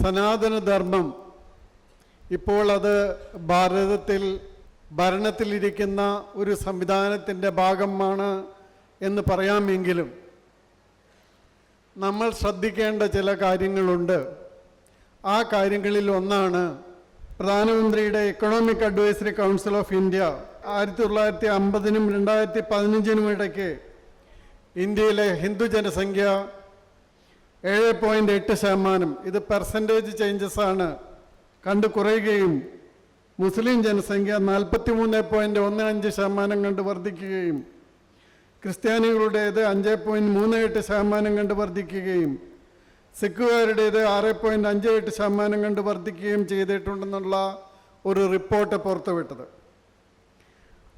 സനാതനധർമ്മം. ഇപ്പോൾ അത് ഭാരതത്തിൽ ഭരണത്തിലിരിക്കുന്ന ഒരു സംവിധാനത്തിന്റെ ഭാഗമാണ് എന്ന് പറയാമെങ്കിലും നമ്മൾ ശ്രദ്ധിക്കേണ്ട ചില കാര്യങ്ങളുണ്ട്. ആ കാര്യങ്ങളിൽ ഒന്നാണ് പ്രധാനമന്ത്രിയുടെ economic advisory council of India ആയിരത്തി തൊള്ളായിരത്തി അമ്പതിനും രണ്ടായിരത്തി പതിനഞ്ചിനും ഇടയ്ക്ക് ഇന്ത്യയിലെ ഹിന്ദു ജനസംഖ്യ ഏഴ് പോയിന്റ് എട്ട് ശതമാനം. ഇത് പെർസെന്റേജ് ചേഞ്ചസ് ആണ്. കണ്ടു കുറയുകയും മുസ്ലിം ജനസംഖ്യ നാൽപ്പത്തി മൂന്ന് പോയിന്റ് ഒന്ന് അഞ്ച് ശതമാനം കണ്ട് വർദ്ധിക്കുകയും ക്രിസ്ത്യാനികളുടേത് അഞ്ച് പോയിന്റ് മൂന്ന് എട്ട് ശതമാനം കണ്ട് വർദ്ധിക്കുകയും സിഖുകാരുടേത് ആറ് പോയിന്റ് അഞ്ച് എട്ട് ശതമാനം കണ്ട് വർദ്ധിക്കുകയും ചെയ്തിട്ടുണ്ടെന്നുള്ള ഒരു റിപ്പോർട്ട് പുറത്തുവിട്ടത്.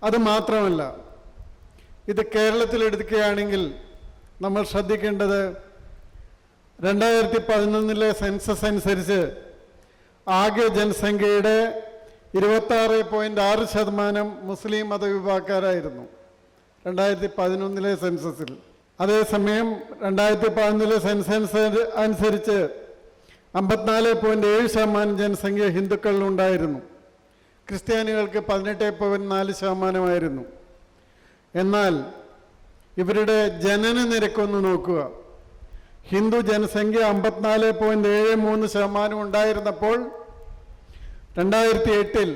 അത് മാത്രമല്ല ഇത് കേരളത്തിലെടുക്കുകയാണെങ്കിൽ നമ്മൾ ശ്രദ്ധിക്കേണ്ടത് രണ്ടായിരത്തി പതിനൊന്നിലെ സെൻസസ് അനുസരിച്ച് ആകെ ജനസംഖ്യയുടെ ഇരുപത്താറ് പോയിന്റ് ആറ് ശതമാനം മുസ്ലിം മതവിഭാഗക്കാരായിരുന്നു രണ്ടായിരത്തി പതിനൊന്നിലെ സെൻസസിൽ. അതേസമയം രണ്ടായിരത്തി പതിനൊന്നിലെ സെൻസസ് അനുസരിച്ച് അമ്പത്തിനാല് പോയിന്റ് ഏഴ് ശതമാനം ജനസംഖ്യ ഹിന്ദുക്കളിലുണ്ടായിരുന്നു. ക്രിസ്ത്യാനികൾക്ക് പതിനെട്ട് പോയിന്റ് നാല് ശതമാനമായിരുന്നു. എന്നാൽ ഇവരുടെ ജനന നിരക്കൊന്ന് നോക്കുക. ഹിന്ദു ജനസംഖ്യ അമ്പത്തിനാല് പോയിന്റ് ഏഴ് മൂന്ന് ശതമാനം ഉണ്ടായിരുന്നപ്പോൾ രണ്ടായിരത്തി എട്ടിൽ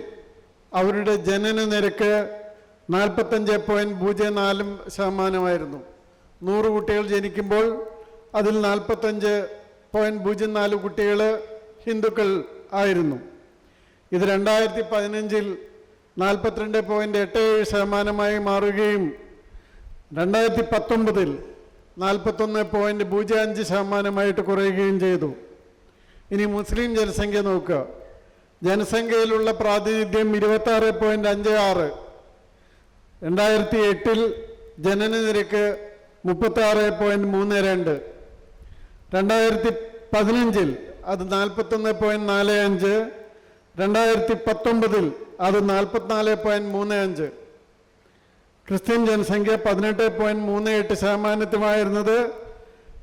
അവരുടെ ജനന നിരക്ക് നാൽപ്പത്തഞ്ച് പോയിന്റ് പൂജ്യം നാലും ശതമാനമായിരുന്നു. നൂറ് കുട്ടികൾ ജനിക്കുമ്പോൾ അതിൽ നാൽപ്പത്തഞ്ച് പോയിന്റ് പൂജ്യം നാല് കുട്ടികൾ ഹിന്ദുക്കൾ ആയിരുന്നു. ഇത് രണ്ടായിരത്തി പതിനഞ്ചിൽ നാൽപ്പത്തിരണ്ട് പോയിന്റ് എട്ട് ഏഴ് ശതമാനമായി മാറുകയും രണ്ടായിരത്തി പത്തൊമ്പതിൽ നാൽപ്പത്തൊന്ന് പോയിന്റ് പൂജ്യം അഞ്ച് ശതമാനമായിട്ട് കുറയുകയും ചെയ്തു. ഇനി മുസ്ലിം ജനസംഖ്യ നോക്കുക. ജനസംഖ്യയിലുള്ള പ്രാതിനിധ്യം ഇരുപത്താറ് പോയിന്റ് അഞ്ച് ആറ്. രണ്ടായിരത്തി എട്ടിൽ ജനന നിരക്ക് മുപ്പത്താറ് പോയിന്റ് മൂന്ന് രണ്ട്. രണ്ടായിരത്തി പതിനഞ്ചിൽ അത് നാൽപ്പത്തൊന്ന് പോയിന്റ് നാല് അഞ്ച്. രണ്ടായിരത്തി പത്തൊമ്പതിൽ അത് നാൽപ്പത്തിനാല് പോയിന്റ് മൂന്ന് അഞ്ച്. ക്രിസ്ത്യൻ ജനസംഖ്യ പതിനെട്ട് പോയിന്റ് മൂന്ന് എട്ട് ശതമാനത്തുമായിരുന്നത്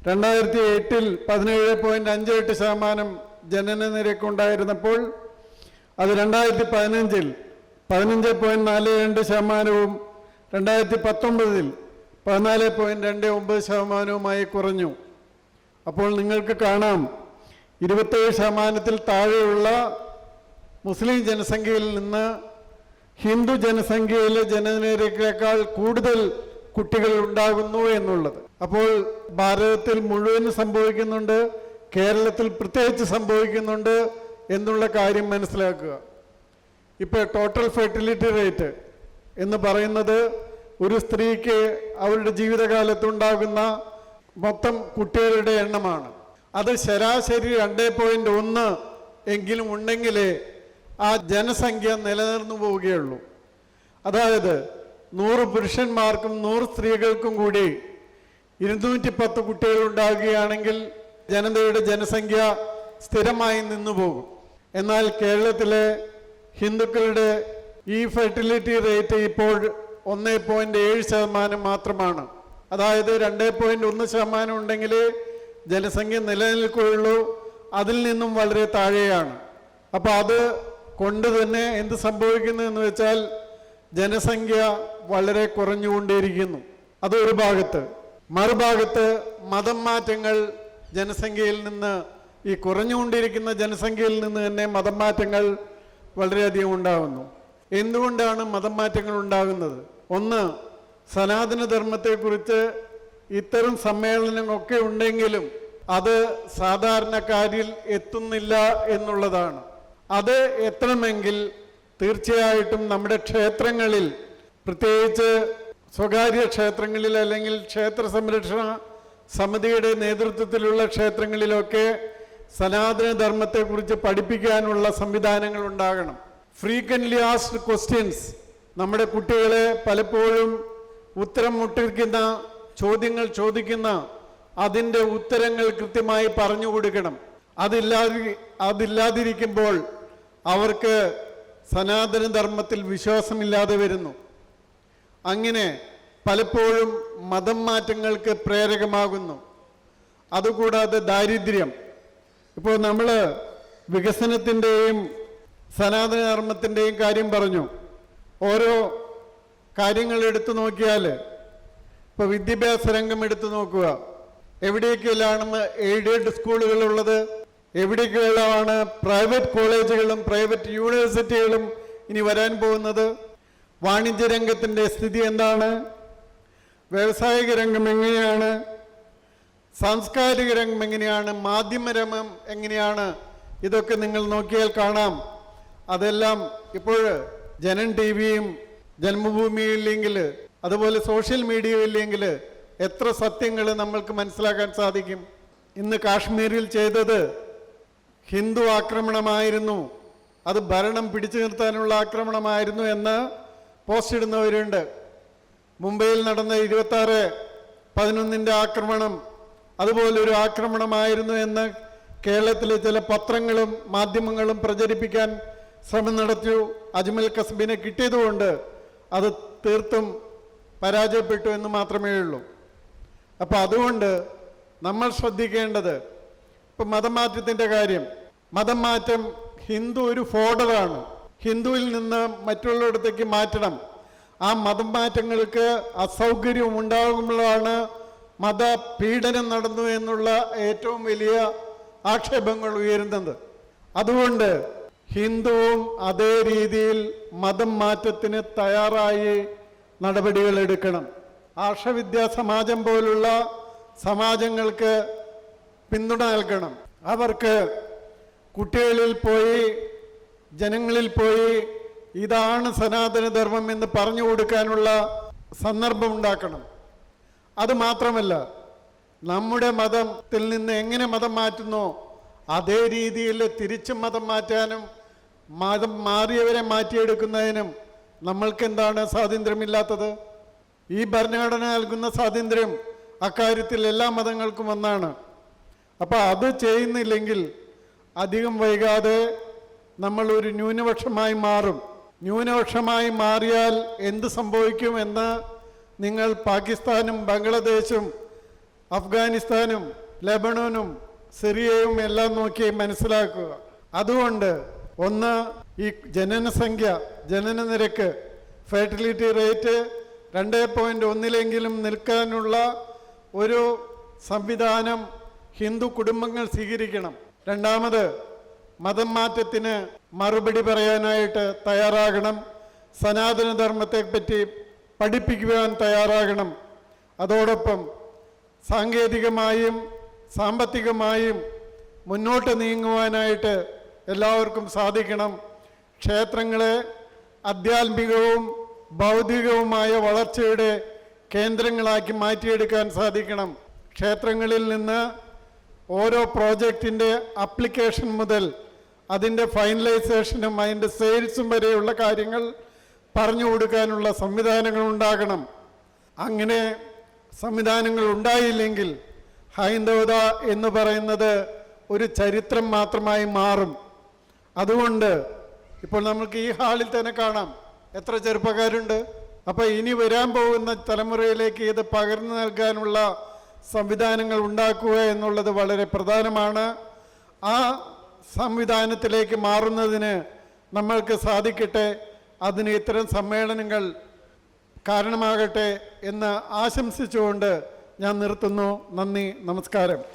രണ്ടായിരത്തി എട്ടിൽ പതിനേഴ് പോയിന്റ് അഞ്ച് എട്ട് ശതമാനം ജനന നിരക്കുണ്ടായിരുന്നപ്പോൾ അത് രണ്ടായിരത്തി പതിനഞ്ചിൽ പതിനഞ്ച് പോയിന്റ് നാല് രണ്ട് ശതമാനവും രണ്ടായിരത്തി പത്തൊമ്പതിൽ പതിനാല് പോയിന്റ് രണ്ട് ഒമ്പത് ശതമാനവുമായി കുറഞ്ഞു. അപ്പോൾ നിങ്ങൾക്ക് കാണാം ഇരുപത്തേഴ് ശതമാനത്തിൽ താഴെയുള്ള മുസ്ലിം ജനസംഖ്യയിൽ നിന്ന് ഹിന്ദു ജനസംഖ്യയിലെ ജനനിരക്കേക്കാൾ കൂടുതൽ കുട്ടികൾ ഉണ്ടാകുന്നു എന്നുള്ളത്. അപ്പോൾ ഭാരതത്തിൽ മുഴുവൻ സംഭവിക്കുന്നുണ്ട് കേരളത്തിൽ പ്രത്യേകിച്ച് സംഭവിക്കുന്നുണ്ട് എന്നുള്ള കാര്യം മനസ്സിലാക്കുക. ഇപ്പോൾ ടോട്ടൽ ഫെർട്ടിലിറ്റി റേറ്റ് എന്ന് പറയുന്നത് ഒരു സ്ത്രീക്ക് അവരുടെ ജീവിതകാലത്തുണ്ടാകുന്ന മൊത്തം കുട്ടികളുടെ എണ്ണമാണ്. അത് ശരാശരി രണ്ട് പോയിന്റ് ഒന്ന് എങ്കിലും ഉണ്ടെങ്കിലേ ആ ജനസംഖ്യ നിലനിർന്നു പോവുകയുള്ളൂ. അതായത് നൂറ് പുരുഷന്മാർക്കും നൂറ് സ്ത്രീകൾക്കും കൂടി ഇരുന്നൂറ്റി പത്ത് കുട്ടികൾ ഉണ്ടാകുകയാണെങ്കിൽ ജനതയുടെ ജനസംഖ്യ സ്ഥിരമായി നിന്നു പോകും. എന്നാൽ കേരളത്തിലെ ഹിന്ദുക്കളുടെ ഈ ഫെർട്ടിലിറ്റി റേറ്റ് ഇപ്പോൾ ഒന്ന് പോയിന്റ് ഏഴ് ശതമാനം മാത്രമാണ്. അതായത് രണ്ട് പോയിന്റ് ഒന്ന് ശതമാനം ഉണ്ടെങ്കിൽ ജനസംഖ്യ നിലനിൽക്കുകയുള്ളൂ. അതിൽ നിന്നും വളരെ താഴെയാണ്. അപ്പോൾ അത് കൊണ്ട് തന്നെ എന്ത് സംഭവിക്കുന്നു എന്ന് വെച്ചാൽ ജനസംഖ്യ വളരെ കുറഞ്ഞുകൊണ്ടേയിരിക്കുന്നു. അതൊരു ഭാഗത്ത്. മറുഭാഗത്ത് മതം മാറ്റങ്ങൾ ജനസംഖ്യയിൽ നിന്ന് ഈ കുറഞ്ഞുകൊണ്ടിരിക്കുന്ന ജനസംഖ്യയിൽ നിന്ന് തന്നെ മതം മാറ്റങ്ങൾ വളരെയധികം ഉണ്ടാകുന്നു. എന്തുകൊണ്ടാണ് മതം മാറ്റങ്ങൾ ഉണ്ടാകുന്നത്? ഒന്ന് സനാതനധർമ്മത്തെക്കുറിച്ച് ഇത്തരം സമ്മേളനങ്ങളൊക്കെ ഉണ്ടെങ്കിലും അത് സാധാരണക്കാരിൽ എത്തുന്നില്ല എന്നുള്ളതാണ്. അത് എത്തണമെങ്കിൽ തീർച്ചയായിട്ടും നമ്മുടെ ക്ഷേത്രങ്ങളിൽ പ്രത്യേകിച്ച് സ്വകാര്യ ക്ഷേത്രങ്ങളിൽ അല്ലെങ്കിൽ ക്ഷേത്ര സംരക്ഷണ സമിതിയുടെ നേതൃത്വത്തിലുള്ള ക്ഷേത്രങ്ങളിലൊക്കെ സനാതനധർമ്മത്തെക്കുറിച്ച് പഠിപ്പിക്കാനുള്ള സംവിധാനങ്ങൾ ഉണ്ടാകണം. ഫ്രീക്വന്റ്ലി ആസ്ഡ് ക്വസ്റ്റ്യൻസ് നമ്മുടെ കുട്ടികളെ പലപ്പോഴും ഉത്തരം മുട്ടിക്കുന്ന ചോദ്യങ്ങൾ ചോദിക്കുന്ന അതിന്റെ ഉത്തരങ്ങൾ കൃത്യമായി പറഞ്ഞു കൊടുക്കണം. അതില്ലാതി അതില്ലാതിരിക്കുമ്പോൾ അവർക്ക് സനാതനധർമ്മത്തിൽ വിശ്വാസമില്ലാതെ വരുന്നു. അങ്ങനെ പലപ്പോഴും മതം മാറ്റങ്ങൾക്ക് പ്രേരകമാകുന്നു. അതുകൂടാതെ ദാരിദ്ര്യം. ഇപ്പോൾ നമ്മൾ വികസനത്തിന്റെയും സനാതനധർമ്മത്തിന്റെയും കാര്യം പറഞ്ഞു. ഓരോ കാര്യങ്ങൾ എടുത്തു നോക്കിയാൽ ഇപ്പോൾ വിദ്യാഭ്യാസ രംഗം എടുത്തു നോക്കുക. എവിടെയൊക്കെയാണ് എയ്ഡഡ് സ്കൂളുകളുള്ളത് എവിടെയൊക്കെയാണ് പ്രൈവറ്റ് കോളേജുകളും പ്രൈവറ്റ് യൂണിവേഴ്സിറ്റികളും ഇനി വരാൻ പോകുന്നത്? വാണിജ്യ രംഗത്തിന്റെ സ്ഥിതി എന്താണ്? വ്യാവസായിക രംഗം എങ്ങനെയാണ്? സാംസ്കാരിക രംഗം എങ്ങനെയാണ്? മാധ്യമരംഗം എങ്ങനെയാണ്? ഇതൊക്കെ നിങ്ങൾ നോക്കിയാൽ കാണാം. അതെല്ലാം ഇപ്പോൾ ജനൻ ടി വിയും ജന്മഭൂമിയില്ലെങ്കിൽ അതുപോലെ സോഷ്യൽ മീഡിയ ഇല്ലെങ്കിൽ എത്ര സത്യങ്ങൾ നമ്മൾക്ക് മനസ്സിലാക്കാൻ സാധിക്കും? ഇന്ന് കാശ്മീരിൽ ചെയ്തത് ഹിന്ദു ആക്രമണമായിരുന്നു. അത് ഭരണം പിടിച്ചു നിർത്താനുള്ള ആക്രമണമായിരുന്നു എന്ന് പോസ്റ്റ് ഇടുന്നവരുണ്ട് മുംബൈയിൽ നടന്ന ഇരുപത്തി ആറ് പതിനൊന്നിന്റെ ആക്രമണം അതുപോലൊരു ആക്രമണമായിരുന്നു എന്ന് കേരളത്തിലെ ചില പത്രങ്ങളും മാധ്യമങ്ങളും പ്രചരിപ്പിക്കാൻ ശ്രമം നടത്തിയു അജ്മൽ കസ്ബിനെ കിട്ടിയതുകൊണ്ട് അത് തീർത്തും പരാജയപ്പെട്ടു എന്ന് മാത്രമേ ഉള്ളൂ അപ്പോൾ അതുകൊണ്ട് നമ്മൾ ശ്രദ്ധിക്കേണ്ടത് ഇപ്പം മതമാറ്റത്തിന്റെ കാര്യം. മതം മാറ്റം ഹിന്ദു ഒരു ഫോർഡറാണ് ഹിന്ദുവിൽ നിന്ന് മറ്റുള്ളിടത്തേക്ക് മാറ്റണം. ആ മതം മാറ്റങ്ങൾക്ക് അസൗകര്യം ഉണ്ടാകുമ്പോഴാണ് മതപീഡനം നടന്നു എന്നുള്ള ഏറ്റവും വലിയ ആക്ഷേപങ്ങൾ ഉയരുന്നത്. അതുകൊണ്ട് ഹിന്ദുവും അതേ രീതിയിൽ മതം മാറ്റത്തിന് തയ്യാറായി നടപടികൾ എടുക്കണം. ആർഷവിദ്യാ സമാജം പോലുള്ള സമാജങ്ങൾക്ക് പിന്തുണ നൽകണം. അവർക്ക് കുട്ടികളിൽ പോയി ജനങ്ങളിൽ പോയി ഇതാണ് സനാതനധർമ്മം എന്ന് പറഞ്ഞു കൊടുക്കാനുള്ള സന്ദർഭം ഉണ്ടാക്കണം. അത് മാത്രമല്ല നമ്മുടെ മതത്തിൽ നിന്ന് എങ്ങനെ മതം മാറ്റുന്നോ അതേ രീതിയിൽ തിരിച്ചും മതം മാറ്റാനും മതം മാറിയവരെ മാറ്റിയെടുക്കുന്നതിനും നമ്മൾക്ക് എന്താണ് സ്വാതന്ത്ര്യമില്ലാത്തത്? ഈ ഭരണഘടന നൽകുന്ന സ്വാതന്ത്ര്യം അക്കാര്യത്തിൽ എല്ലാ മതങ്ങൾക്കും ഒന്നാണ്. അപ്പോൾ അത് ചെയ്യുന്നില്ലെങ്കിൽ അധികം വൈകാതെ നമ്മൾ ഒരു ന്യൂനപക്ഷമായി മാറും. ന്യൂനപക്ഷമായി മാറിയാൽ എന്ത് സംഭവിക്കും എന്ന് നിങ്ങൾ പാകിസ്ഥാനും ബംഗ്ലാദേശും അഫ്ഗാനിസ്ഥാനും ലെബണനും സിറിയയും എല്ലാം നോക്കി മനസ്സിലാക്കുക. അതുകൊണ്ട് ഒന്ന് ഈ ജനനസംഖ്യ ജനന നിരക്ക് ഫെർട്ടിലിറ്റി റേറ്റ് രണ്ട് പോയിന്റ് ഒന്നിലെങ്കിലും നിൽക്കാനുള്ള ഒരു സംവിധാനം ഹിന്ദു കുടുംബങ്ങൾ സ്വീകരിക്കണം. രണ്ടാമത് മതം മാറ്റത്തിന് മറുപടി പറയാനായിട്ട് തയ്യാറാകണം. സനാതനധർമ്മത്തെപ്പറ്റി പഠിപ്പിക്കുവാൻ തയ്യാറാകണം. അതോടൊപ്പം സാങ്കേതികമായും സാമ്പത്തികമായും മുന്നോട്ട് നീങ്ങുവാനായിട്ട് എല്ലാവർക്കും സാധിക്കണം. ക്ഷേത്രങ്ങളെ ആധ്യാത്മികവും ഭൗതികവുമായ വളർച്ചയുടെ കേന്ദ്രങ്ങളാക്കി മാറ്റിയെടുക്കാൻ സാധിക്കണം. ക്ഷേത്രങ്ങളിൽ നിന്ന് ഓരോ പ്രോജക്റ്റിന്റെ അപ്ലിക്കേഷൻ മുതൽ അതിന്റെ ഫൈനലൈസേഷനും അതിന്റെ സെയിൽസും വരെയുള്ള കാര്യങ്ങൾ പറഞ്ഞു കൊടുക്കാനുള്ള സംവിധാനങ്ങൾ ഉണ്ടാകണം. അങ്ങനെ സംവിധാനങ്ങൾ ഉണ്ടായില്ലെങ്കിൽ ഹൈന്ദവത എന്ന് പറയുന്നത് ഒരു ചരിത്രം മാത്രമായി മാറും. അതുകൊണ്ട് ഇപ്പോൾ നമുക്ക് ഈ ഹാളിൽ തന്നെ കാണാം. എത്ര ചെറുപ്പക്കാരുണ്ട്? അപ്പോൾ ഇനി വരാൻ പോകുന്ന തലമുറയിലേക്ക് ഇത് പകർന്നു നൽകാനുള്ള സംവിധാനങ്ങൾ ഉണ്ടാക്കുക എന്നുള്ളത് വളരെ പ്രധാനമാണ്. ആ സംവിധാനത്തിലേക്ക് മാറുന്നതിന് നമ്മൾക്ക് സാധിക്കട്ടെ അതിന് ഇത്തരം സമ്മേളനങ്ങൾ കാരണമാകട്ടെ എന്ന് ആശംസിച്ചുകൊണ്ട് ഞാൻ നിർത്തുന്നു. നന്ദി നമസ്കാരം.